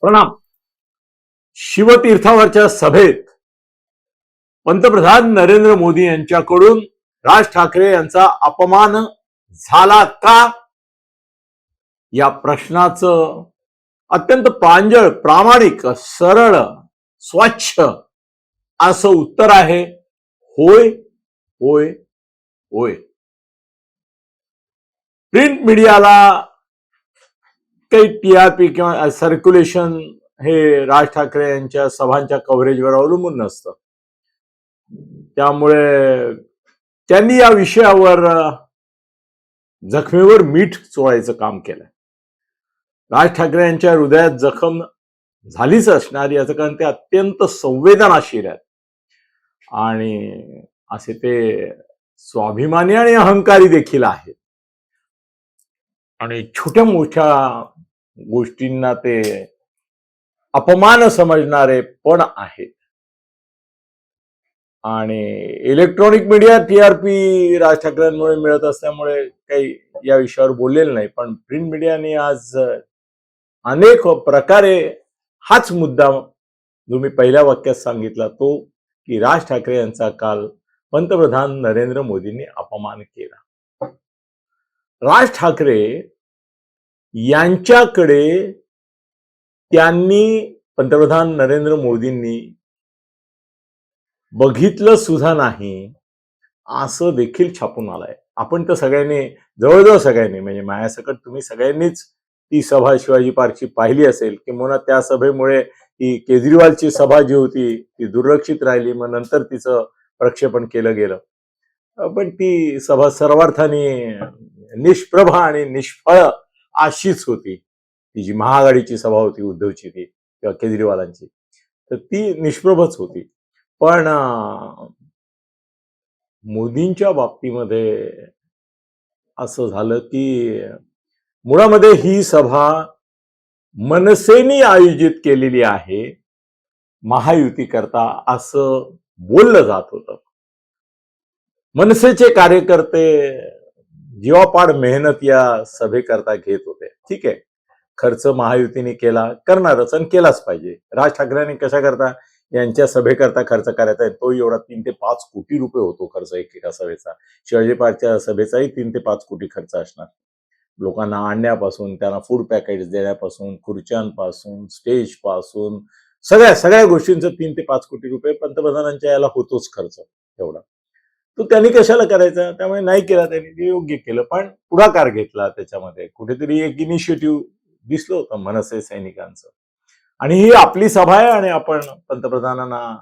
प्रणाम. शिवतीर्थावरच्या सभेत पंतप्रधान नरेंद्र मोदी यांच्याकडून राज ठाकरे यांचा अपमान झाला का? या प्रश्नाचं अत्यंत प्रांजळ प्रामाणिक सरळ स्वच्छ असं उत्तर आहे होय होय होय. प्रिंट मीडियाला काही टी आर पी किंवा सर्क्युलेशन हे राज ठाकरे यांच्या सभांच्या कव्हरेजवर अवलंबून नसतं. त्यामुळे त्यांनी या विषयावर जखमेवर मीठ चोळायचं काम केलं राज ठाकरे यांच्या हृदयात जखम झालीच असणार याचं कारण ते अत्यंत संवेदनाशील आहेत. आणि असे ते स्वाभिमानी आणि अहंकारी देखील आहेत. आणि छोट्या मोठ्या गोष्टींना ते अपमान समजणारे पण आहेत. आणि electronic media T R P Raj ठाकरेंमुळे मिळत असल्यामुळे काही या विषयावर बोललेलं नाही पण प्रिंट मीडियाने आज अनेक प्रकारे हाच मुद्दा जो मी पहिल्या वाक्यात सांगितला तो की राज ठाकरे यांचा काल पंतप्रधान नरेंद्र मोदींनी अपमान केला. राज ठाकरे यांच्याकडे त्यांनी पंतप्रधान नरेंद्र मोदींनी बघितलं सुद्धा नाही असं देखील छापून आलंय. आपण तर सगळ्यांनी जवळजवळ सगळ्यांनी म्हणजे माझ्यासकट तुम्ही सगळ्यांनीच ती सभा शिवाजी पार्कची पाहिली असेल किंवा त्या सभेमुळे ती केजरीवालची सभा जी होती ती दुर्लक्षित राहिली मग नंतर तिचं प्रक्षेपण केलं गेलं. पण ती सभा सर्वार्थाने निष्प्रभ आणि निष्फळ अशीच होती. ती जी महाआघाडीची सभा होती उद्धवची ती किंवा केजरीवालांची तर ती निष्प्रभच होती. पण मोदींच्या बाबतीमध्ये असं झालं की मुळामध्ये ही सभा मनसेनी आयोजित केलेली आहे महायुती करता असं बोललं जात होतं. मनसेचे कार्यकर्ते जीवापाड मेहनत या सभेकरता घेत होते. ठीक आहे. खर्च महायुतीने केला करणारच आणि केलाच पाहिजे. राज ठाकरेंनी कशा करता? यांच्या सभेकरता खर्च करायचा आहे. तो एवढा तीन ते पाच कोटी रुपये होतो खर्च एकेका सभेचा. शिवाजी पार्कच्या सभेचाही तीन ते पाच कोटी खर्च असणार. लोकांना आणण्यापासून त्यांना फूड पॅकेट देण्यापासून खुर्च्यांपासून स्टेजपासून सगळ्या सगळ्या गोष्टींचं तीन ते पाच कोटी रुपये पंतप्रधानांच्या याला होतोच खर्च एवढा. तो त्यांनी कशाला करायचा? त्यामुळे नाही केला त्यांनी ते योग्य केलं. पण पुढाकार घेतला त्याच्यामध्ये. कुठेतरी एक इनिशिएटिव्ह दिसलं होतं मनसे सैनिकांचं. आणि ही आपली सभा आहे आणि आपण पंतप्रधानांना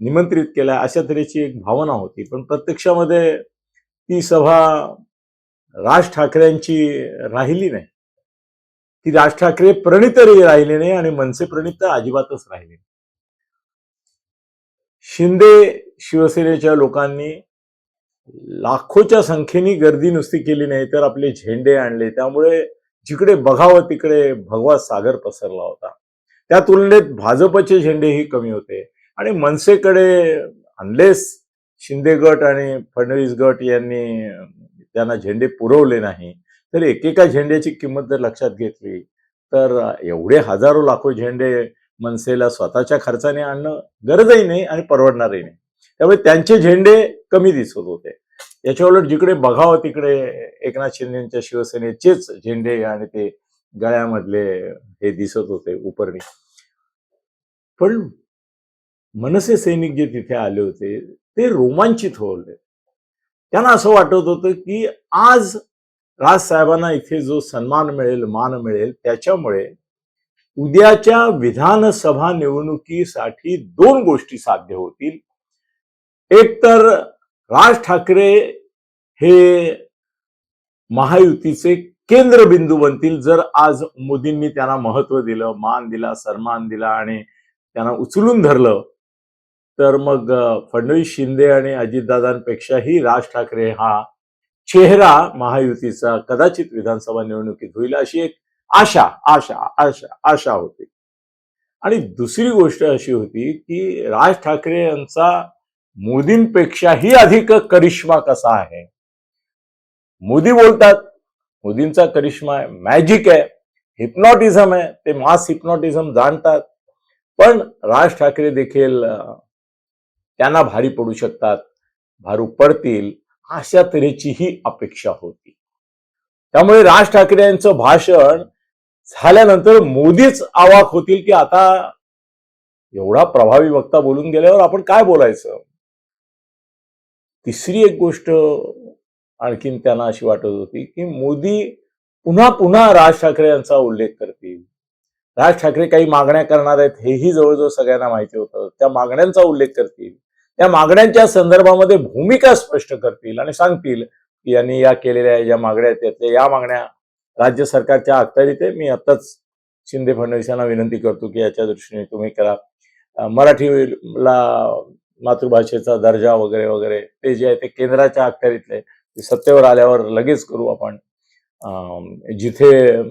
निमंत्रित केलं अशा तऱ्हेची एक भावना होती. पण प्रत्यक्षामध्ये ती सभा राज ठाकरेंची राहिली नाही. ती राज ठाकरे प्रणितही राहिली नाही आणि मनसे प्रणित तर अजिबातच राहिली नाही. शिंदे शिवसेनेच्या लोकांनी लाखोच्या संख्येने गर्दी नुसती केली नाही तर आपले झेंडे आणले. त्यामुळे जिकडे बघावं तिकडे भगवा सागर पसरला होता. त्या तुलनेत भाजपचे झेंडेही कमी होते. आणि मनसेकडे अनलेस शिंदे गट आणि फडणवीस गट यांनी त्यांना झेंडे पुरवले नाही तर एकेका झेंड्याची किंमत जर लक्षात घेतली तर एवढे हजारो लाखो झेंडे मनसेला स्वतःच्या खर्चाने आणणं गरजही नाही आणि परवडणारही नाही. त्यामुळे त्यांचे झेंडे कमी दिसत होते. याच्या उलट जिकडे बघावं तिकडे एकनाथ शिंदेच्या शिवसेनेचेच झेंडे आणि ते गळ्यामधले हे दिसत होते उपरणी. पण मनसे सैनिक जे तिथे आले होते ते रोमांचित होते. त्यांना असं वाटत होतं की आज राजसाहेबांना इथे जो सन्मान मिळेल मान मिळेल त्याच्यामुळे उद्याच्या विधानसभा निवडणुकीसाठी दोन गोष्टी साध्य होतील. एक तर राज ठाकरे हे महायुतीचे केंद्रबिंदू बनतील. जर आज मोदींनी त्यांना महत्त्व दिलं मान दिला सन्मान दिला आणि त्यांना उचलून धरलं तर मग फडणवीस शिंदे आणि अजितदादांपेक्षाही राज ठाकरे हा चेहरा महायुतीचा कदाचित विधानसभा निवडणुकीत होईल अशी एक आशा आशा आशा आशा होती. आणि दुसरी गोष्ट अशी होती की राज ठाकरे यांचा मोदींपेक्षाही अधिक करिश्मा कसा आहे? मोदी बोलतात मोदींचा करिश्मा आहे मॅजिक आहे हिप्नॉटिझम आहे ते मास हिप्नॉटिझम जाणतात पण राज ठाकरे देखील त्यांना भारी पडू शकतात भारू पडतील अशा तऱ्हेची ही अपेक्षा होती. त्यामुळे राज ठाकरे यांचं भाषण झाल्यानंतर मोदीच आवाक होतील की आता एवढा प्रभावी वक्ता बोलून गेल्यावर आपण काय बोलायचं? तिसरी एक गोष्ट आणखीन त्यांना अशी वाटत होती की मोदी पुन्हा पुन्हा राज ठाकरे यांचा उल्लेख करतील. राज ठाकरे काही मागण्या करणार आहेत हेही जवळजवळ सगळ्यांना माहिती होतं. त्या मागण्यांचा उल्लेख करतील. त्या मागण्यांच्या संदर्भामध्ये भूमिका स्पष्ट करतील आणि सांगतील की यांनी या केलेल्या ज्या मागण्या आहेत त्यातल्या या मागण्या राज्य सरकारच्या अखत्यारीत आहे. मी आत्ताच शिंदे फडणवीस यांना विनंती करतो की याच्या दृष्टीने तुम्ही करा. मराठीला मातृभाषेचा दर्जा वगैरे वगैरे ते जे आहे ते केंद्राच्या अखत्यारीतले ते सत्तेवर आल्यावर लगेच करू आपण. जिथे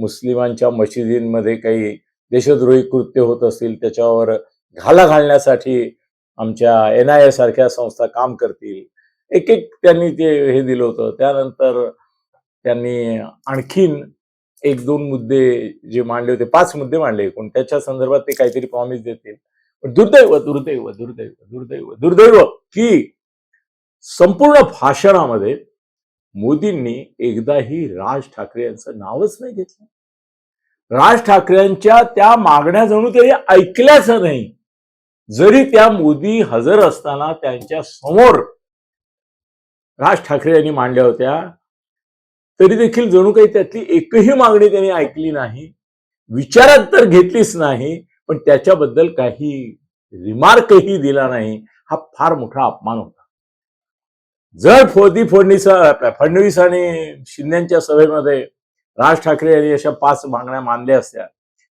मुस्लिमांच्या मशिदींमध्ये काही देशद्रोही कृत्य होत असतील त्याच्यावर घाला घालण्यासाठी आमच्या एन आय ए सारख्या संस्था काम करतील. एक एक त्यांनी ते हे दिलं होतं. त्यानंतर त्यांनी आणखीन एक दोन मुद्दे जे मांडले होते पाच मुद्दे मांडले एकूण. त्याच्या संदर्भात ते काहीतरी प्रॉमिस देतील. पण दुर्दैव दुर्दैव दुर्दैव दुर्दैव दुर्दैव की संपूर्ण भाषणामध्ये मोदींनी एकदाही राज ठाकरे यांचं नावच नाही घेतलं. राज ठाकरेंच्या त्या मागण्या जणू तरी ऐकल्याच नाही. जरी त्या मोदी हजर असताना त्यांच्यासमोर राज ठाकरे यांनी मांडल्या होत्या तरी देखील जणू काही त्यातली एकही मागणी त्यांनी ऐकली नाही. विचारात तर घेतलीच नाही. पण त्याच्याबद्दल काही रिमार्कही दिला नाही. हा फार मोठा अपमान होता. जर फोदी फडणवीस फडणवीस आणि शिंदेच्या सभेमध्ये राज ठाकरे यांनी अशा पाच मागण्या मानल्या असत्या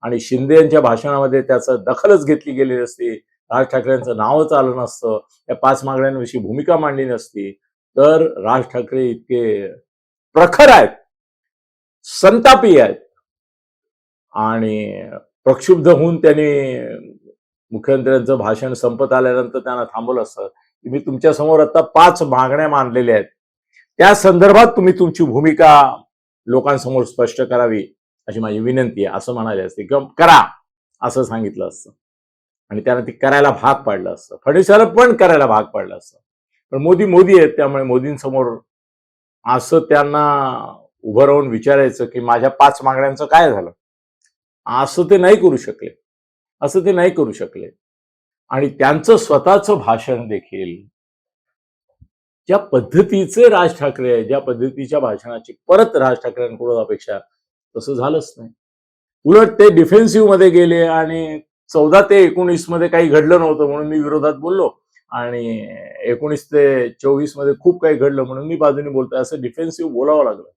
आणि शिंदे यांच्या भाषणामध्ये त्याचं दखलच घेतली गेली असती राज ठाकरेंचं नावच आलं नसतं त्या पाच मागण्यांविषयी भूमिका मांडली नसती तर राज ठाकरे इतके प्रखर आहेत संतापी आहेत आणि प्रक्षुब्ध होऊन त्यांनी मुख्यमंत्र्यांचं भाषण संपत आल्यानंतर त्यांना थांबवलं असतं. की मी तुमच्यासमोर आता पाच मागण्या मांडलेल्या आहेत. त्या संदर्भात तुम्ही तुमची भूमिका लोकांसमोर स्पष्ट करावी अशी माझी विनंती आहे. असं म्हणाले असते. किंवा करा असं सांगितलं असतं. आणि त्यांना ती करायला भाग पाडलं असतं. फडणवीसाला पण करायला भाग पाडलं असतं. पण मोदी मोदी आहेत त्यामुळे मोदींसमोर असं त्यांना उभं राहून विचारायचं की माझ्या पाच मागण्यांचं काय झालं? असं ते नाही करू शकले. असं ते नाही करू शकले. आणि त्यांचं स्वतःचं भाषण देखील ज्या पद्धतीचे राज ठाकरे आहे ज्या पद्धतीच्या भाषणाची परत राज ठाकरेंकडून अपेक्षा तसं झालंच नाही. उलट ते डिफेन्सिव्हमध्ये गेले आणि चौदा ते एकोणीसमध्ये काही घडलं नव्हतं म्हणून मी विरोधात बोललो. आणि एकोणीस ते चोवीसमध्ये खूप काही घडलं म्हणून मी बाजूने बोलतोय. असं डिफेन्सिव्ह बोलावं लागलं.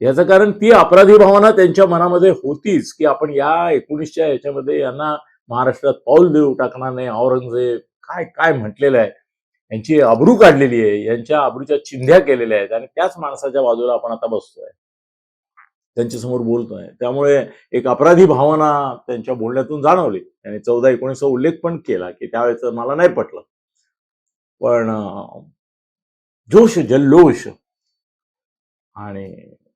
याचं कारण ती अपराधी भावना त्यांच्या मनामध्ये होतीच की आपण या एकोणीसच्या याच्यामध्ये यांना महाराष्ट्रात पाऊल देऊ टाकणार नाही औरंगजेब काय काय म्हटलेलं आहे? यांची अब्रू काढलेली आहे यांच्या अब्रूच्या चिंध्या केलेल्या आहेत आणि त्याच माणसाच्या बाजूला आपण आता बसतोय. त्यांच्यासमोर बोलतोय. त्यामुळे एक अपराधी भावना त्यांच्या बोलण्यातून जाणवली. त्यांनी चौदा एकोणीसचा उल्लेख पण केला की त्यावेळेच मला नाही पटलं. पण जोश जल्लोष आणि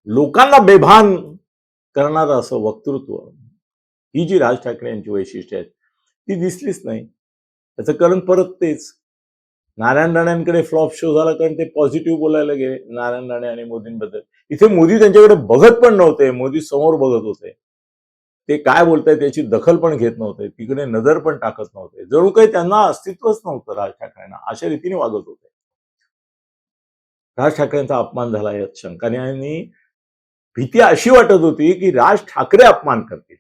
लोकांना बेभान करणारं असं वक्तृत्व ही जी राज ठाकरे यांची वैशिष्ट्य आहेत ती दिसलीच नाही. त्याचं कारण परत तेच. नारायण राणेंकडे फ्लॉप शो झाला कारण ते पॉझिटिव्ह बोलायला गेले नारायण राणे आणि मोदींबद्दल. इथे मोदी त्यांच्याकडे बघत पण नव्हते मोदी समोर बघत होते. ते काय बोलतायत त्याची दखल पण घेत नव्हते तिकडे नजर पण टाकत नव्हते. जणू काही त्यांना अस्तित्वच नव्हतं राज ठाकरेंना अशा रीतीने वागत होते. राज ठाकरेंचा अपमान झाला यात शंकाने आणि भीती अशी वाटत होती की राज ठाकरे अपमान करतील.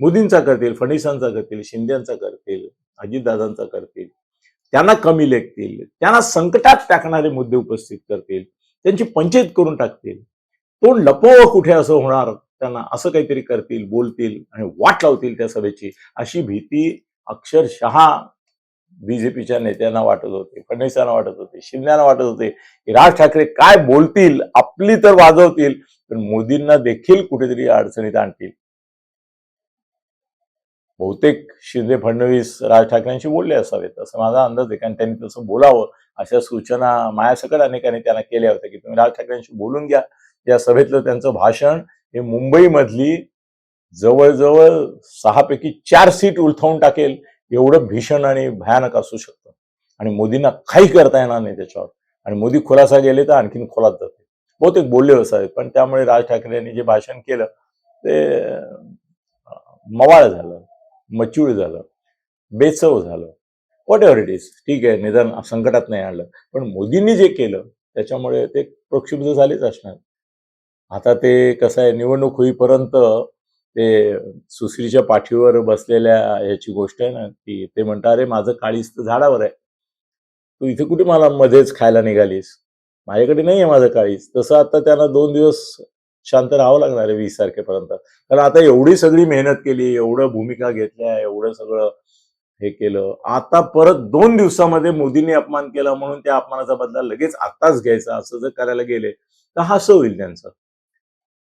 मोदींचा करतील फडणवीसांचा करतील शिंदेचा करतील अजितदादांचा करतील. त्यांना कमी लेखतील त्यांना संकटात टाकणारे मुद्दे उपस्थित करतील त्यांची पंचायत करून टाकतील. तोंड लपव कुठे असं होणार? त्यांना असं काहीतरी करतील बोलतील आणि वाट लावतील त्या सभेची. अशी भीती अक्षरशः बीजेपीच्या नेत्यांना वाटत होते फडणवीसांना वाटत होते शिंद्यांना वाटत होते की राज ठाकरे काय बोलतील आपली तर वाजवतील पण मोदींना देखील कुठेतरी अडचणीत आणतील. बहुतेक शिंदे फडणवीस राज ठाकरेंशी बोलले असावेत असं माझा अंदाज आहे. कारण त्यांनी तसं बोलावं अशा सूचना माझ्यासकट अनेकांनी त्यांना केल्या होत्या की तुम्ही राज ठाकरेंशी बोलून घ्या. या सभेतलं त्यांचं भाषण हे मुंबईमधली जवळजवळ सहापैकी चार सीट उलथवून टाकेल एवढं भीषण आणि भयानक असू शकतं. आणि मोदींना काही करता येणार नाही त्याच्यावर. आणि मोदी खुलासा गेले तर आणखीन खोलात जाते बहुतेक बोलले असावेत पण त्यामुळे राज ठाकरे यांनी जे भाषण केलं ते मवाळ झालं मचूळ झालं बेचव झालं. वॉट एव्हर इट इज ठीक आहे निदान संकटात नाही आणलं. पण मोदींनी जे केलं त्याच्यामुळे ते प्रक्षुब्ध झालेच असणार. आता ते कसं आहे निवडणूक होईपर्यंत ते सुश्रीच्या पाठीवर बसलेल्या ह्याची गोष्ट आहे ना की ते म्हणतात अरे माझं काळीस तर झाडावर आहे. तू इथे कुठे मला मध्येच खायला निघालीस? माझ्याकडे नाही आहे माझं काहीच. तसं आता त्यांना दोन दिवस शांत राहावं लागणार आहे वीस तारखेपर्यंत. कारण आता एवढी सगळी मेहनत केली एवढं भूमिका घेतल्या एवढं सगळं हे केलं. आता परत दोन दिवसामध्ये मोदींनी अपमान केला म्हणून त्या अपमानाचा बदला लगेच आताच घ्यायचा असं जर करायला गेले तर हसं होईल त्यांचं.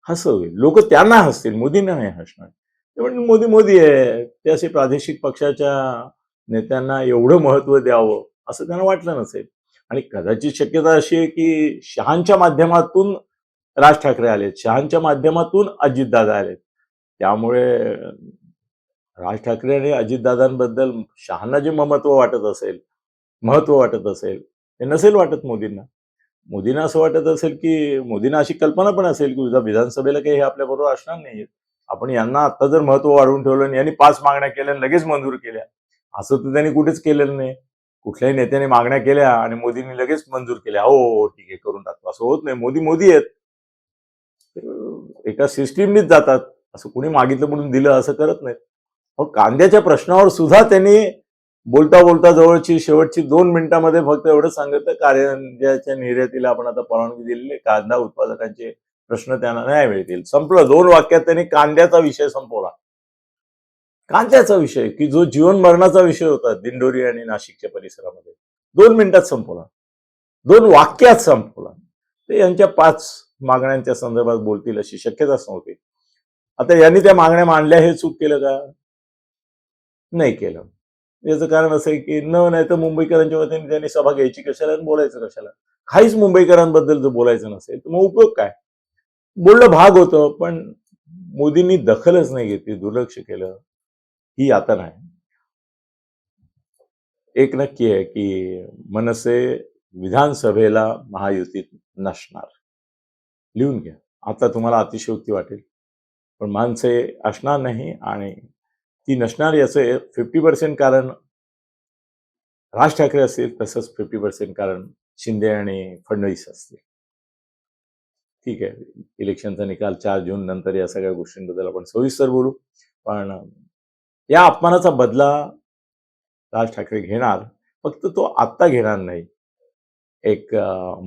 हसं होईल. लोक त्यांना हसतील मोदींना नाही हसणार. ते म्हणजे मोदी मोदी आहे. ते असे प्रादेशिक पक्षाच्या नेत्यांना एवढं महत्त्व द्यावं असं त्यांना वाटलं नसेल. आणि कदाचित शक्यता अशी आहे की शहांच्या माध्यमातून राज ठाकरे आलेत शहांच्या माध्यमातून अजितदादा आलेत त्यामुळे राज ठाकरे आणि अजितदादांबद्दल शहांना जे महत्त्व वाटत असेल महत्त्व वाटत असेल ते नसेल वाटत मोदींना. मोदींना असं वाटत असेल की मोदींना अशी कल्पना पण असेल की उद्या विधानसभेला काही हे आपल्याबरोबर असणार नाही आपण यांना आता जर महत्त्व वाढवून ठेवलं आणि यांनी पाच मागण्या केल्या लगेच मंजूर केल्या असं तर त्यांनी कुठेच केलेलं नाही. कुठल्याही नेत्याने मागण्या केल्या आणि मोदींनी लगेच मंजूर केल्या. हो हो, ठीक आहे करून टाकतो. असं होत नाही. मोदी मोदी आहेत. एका सिस्टीमनीच जातात. असं कुणी मागितलं म्हणून दिलं असं करत नाही मग कांद्याच्या प्रश्नावर सुद्धा त्यांनी बोलता बोलता जवळची शेवटची दोन मिनिटांमध्ये फक्त एवढं सांगितलं. कांद्याच्या निर्यातीला आपण आता परवानगी दिलेली कांदा उत्पादकांचे प्रश्न त्यांना नाही मिळतील. संपलं. दोन वाक्यात त्यांनी कांद्याचा विषय संपवला. कांद्याचा विषय की जो जीवन मरणाचा विषय होता दिंडोरी आणि नाशिकच्या परिसरामध्ये. दोन मिनिटात संपवला दोन वाक्यात संपवला ते यांच्या पाच मागण्यांच्या संदर्भात बोलतील अशी शक्यताच नव्हती. आता यांनी त्या मागण्या मांडल्या हे चूक केलं का? नाही केलं. याचं कारण असं आहे की न नाही तर मुंबईकरांच्या वतीने त्यांनी सभा घ्यायची कशाला आणि बोलायचं कशाला? काहीच मुंबईकरांबद्दल जर बोलायचं नसेल तर मग उपयोग काय? बोलणं भाग होतं पण मोदींनी दखलच नाही घेतली दुर्लक्ष केलं. ही आता नाही एक नक्की आहे की मनसे विधानसभेला महायुतीत नसणार. लिहून घ्या. आता तुम्हाला अतिशयोक्ती वाटेल. पण माणसे असणार नाही आणि ती नसणार याचं फिफ्टी पर्सेंट कारण राज ठाकरे असतील तसंच फिफ्टी पर्सेंट कारण शिंदे आणि फडणवीस असतील. ठीक आहे. इलेक्शनचा निकाल चार जून नंतर या सगळ्या गोष्टींबद्दल आपण सविस्तर बोलू. पण या अपमानाचा बदला राज ठाकरे घेणार फक्त तो आत्ता घेणार नाही. एक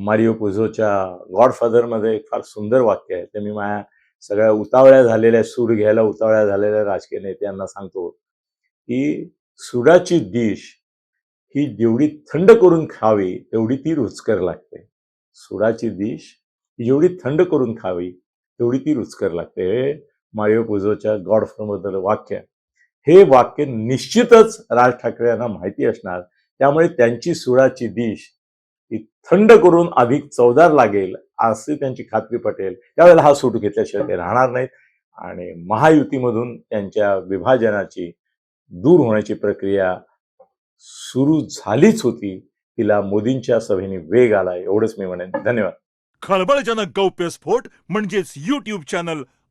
मारिओ पुझोच्या गॉडफादरमध्ये एक फार सुंदर वाक्य आहे. ते मी माझ्या सगळ्या उतावळ्या झालेल्या सूर घ्यायला उतावळ्या झालेल्या राजकीय नेत्यांना सांगतो की सुडाची डिश ही जेवढी थंड करून खावी तेवढी ती रुचकर लागते. सुडाची डिश ही जेवढी थंड करून खावी तेवढी ती रुचकर लागते. हे मारिओ पुझोच्या गॉडफादरबद्दल वाक्य आहे. हे वाक्य निश्चितच राज ठाकरे यांना माहिती असणार. त्यामुळे त्यांची सुराची डिश ही थंड करून अधिक चवदार लागेल अशी त्यांची खात्री पटेल. त्यावेळेला हा सूट घेतल्याशिवाय ते राहणार नाहीत. आणि महायुतीमधून त्यांच्या विभाजनाची दूर होण्याची प्रक्रिया सुरू झालीच होती. तिला मोदींच्या सभेने वेग आला एवढंच मी म्हणेन. धन्यवाद. खळबळजनक गौप्यस्फोट म्हणजेच युट्यूब चॅनल